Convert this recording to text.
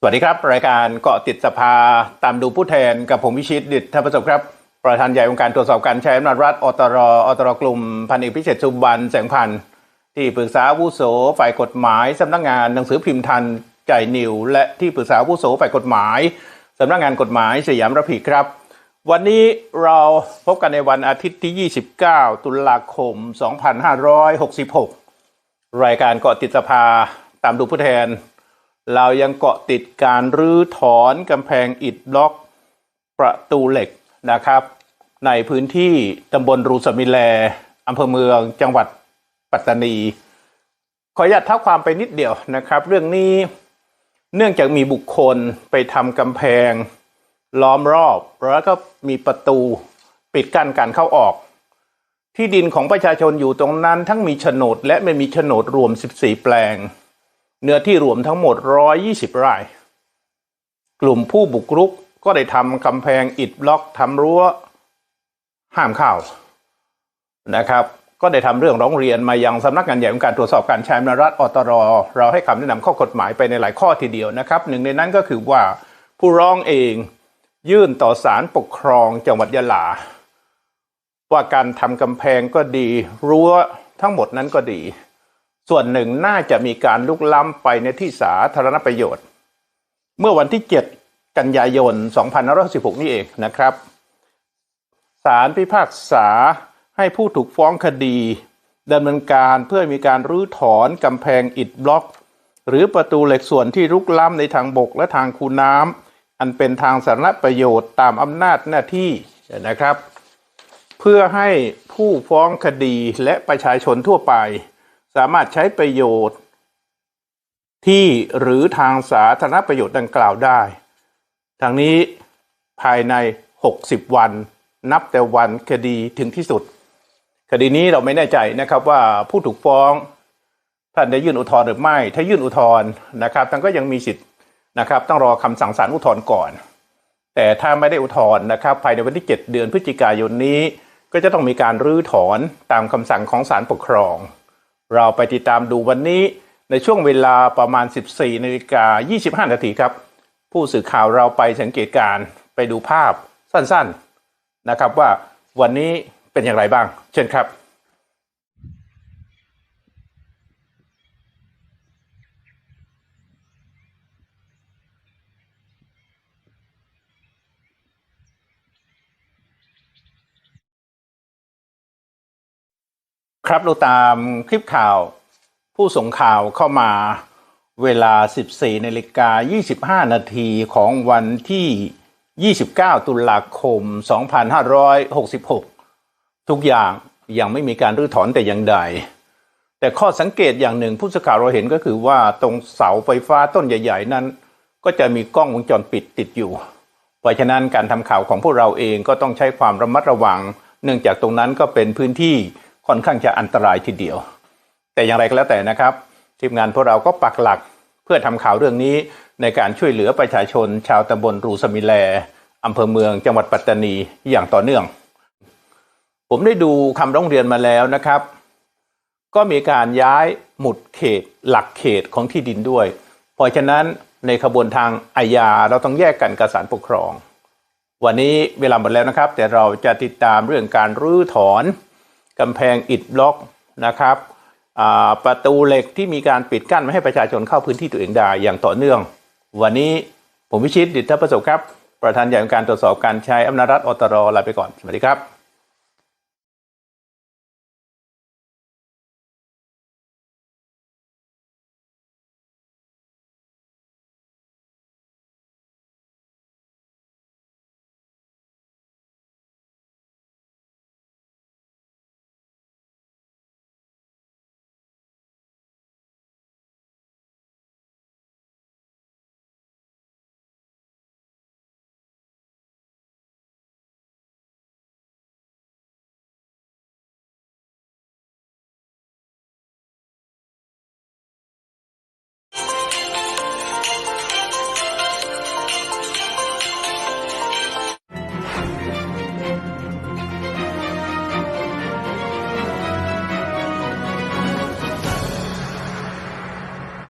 สวัสดีครับ รายการเกาะติดสภาตามดูผู้แทนกับผมวิชิตดิษฐประสบครับ ประธานใหญ่องค์การตรวจสอบการใช้อำนาจรัฐอตรอตรกลุ่มพันเอกพิเศษสุบันแสงพันธ์ที่ปรึกษาวุโสฝ่ายกฎหมายสำนักงานหนังสือพิมพ์ทันใจนิว และที่ปรึกษาวุโสฝ่ายกฎหมายสำนักงานกฎหมายสยามรพีครับ วันนี้เราพบกันในวันอาทิตย์ที่ 29 ตุลาคม 2566 รายการเกาะติดสภาตามดูผู้แทน เรายังเกาะติดการรื้อถอนกำแพงอิฐบล็อกประตูเหล็กนะครับ ในพื้นที่ตำบลรูสมิแลอำเภอเมืองจังหวัดปัตตานี ขออนุญาตเท้าความไปนิดเดียวนะครับ เรื่องนี้เนื่องจากมีบุคคลไปทำกำแพง ล้อมรอบแล้วก็มีประตูปิดกั้นการเข้าออก ที่ดินของประชาชนอยู่ตรงนั้นทั้งมีโฉนดและไม่มีโฉนดรวม 14 แปลง เนื้อที่รวมทั้งหมด 120 ไร่ กลุ่มผู้บุกรุกก็ได้ทำกำแพงอิฐบล็อกทำรั้ว ห้ามเข้านะครับ ก็ได้ทำเรื่องร้องเรียนมายังสำนักงานใหญ่ของการตรวจสอบการใช้อำนาจรัฐอตรเราให้คำแนะนำข้อกฎหมายไปในหลายข้อทีเดียวนะครับ หนึ่งในนั้นก็คือว่าผู้ร้องเองยื่นต่อศาลปกครองจังหวัดยะลา ว่าการทำกำแพงก็ดีรั้วทั้งหมดนั้นก็ดี ส่วนหนึ่งน่าจะมีการลุกล้ำไปในที่สาธารณประโยชน์ เมื่อวันที่ 7 กันยายน 2516 นี่เองนะครับศาลพิพากษาให้ผู้ถูกฟ้องคดีดำเนินการเพื่อมีการรื้อถอนกำแพงอิฐบล็อก หรือประตูเหล็กส่วนที่รุกล้ำในทางบกและทางคูน้ำอันเป็นทางสาธารณประโยชน์ตามอำนาจหน้าที่นะครับ เพื่อให้ผู้ฟ้องคดีและประชาชนทั่วไป สามารถใช้ประโยชน์ ที่หรือทางสาธารณประโยชน์ดังกล่าวได้ทางนี้ภายใน 60 วัน นับแต่วันคดีถึงที่สุด คดีนี้เราไม่แน่ใจนะครับว่าผู้ถูกฟ้องท่านได้ยื่นอุทธรณ์หรือไม่ ถ้ายื่นอุทธรณ์นะครับท่านก็ยังมีสิทธิ์นะครับ ต้องรอคำสั่งศาลอุทธรณ์ก่อน แต่ถ้าไม่ได้อุทธรณ์นะครับ ภายในวันที่ 7 เดือนพฤศจิกายนนี้ ก็จะต้องมีการรื้อถอนตามคำสั่งของศาลปกครอง เราไปติดตามดูวันนี้ในช่วงเวลาประมาณ 14นาฬิกา25 นาทีครับ ผู้สื่อข่าวเราไปสังเกตการไปดูภาพสั้นๆนะครับว่าวันนี้เป็นอย่างไรบ้าง เชิญครับ ครับเราตามคลิปข่าวผู้ส่งข่าวเข้ามาเวลา 14นาฬิกา25 นาทีของวันที่ 29 ตุลาคม 2566 ทุกอย่างยังไม่มีการรื้อถอนแต่อย่างใด แต่ข้อสังเกตอย่างหนึ่งผู้สื่อข่าวเราเห็นก็คือว่าตรงเสาไฟฟ้าต้นใหญ่ ๆ นั้น ก็จะมีกล้องวงจรปิดติดอยู่ เพราะฉะนั้นการทำข่าวของพวกเราเองก็ต้องใช้ความระมัดระวัง เนื่องจากตรงนั้นก็เป็นพื้นที่ ค่อนข้างจะอันตรายทีเดียว แต่อย่างไรก็แล้วแต่นะครับ ทีมงานพวกเราก็ปักหลักเพื่อทำข่าวเรื่องนี้ในการช่วยเหลือประชาชน ชาวตำบลรูสมิแลอำเภอเมืองจังหวัดปัตตานีอย่างต่อเนื่อง ผมได้ดูคำร้องเรียนมาแล้วนะครับ ก็มีการย้ายหมุดเขตหลักเขตของที่ดินด้วย เพราะฉะนั้นในขบวนทางอาญาเราต้องแยกกันกับศาลปกครอง วันนี้เวลาหมดแล้วนะครับ แต่เราจะติดตามเรื่องการรื้อถอน กำแพงอิดบล็อกนะครับประตูเหล็กที่มีการปิดกั้นไม่ให้ประชาชนเข้าพื้นที่ตัวเองได้อย่างต่อเนื่อง วันนี้ผมวิชิตดิษฐประสบครับ ประธานใหญ่องค์การตรวจสอบการใช้อำนาจรัฐอตรลาไปก่อน สวัสดีครับ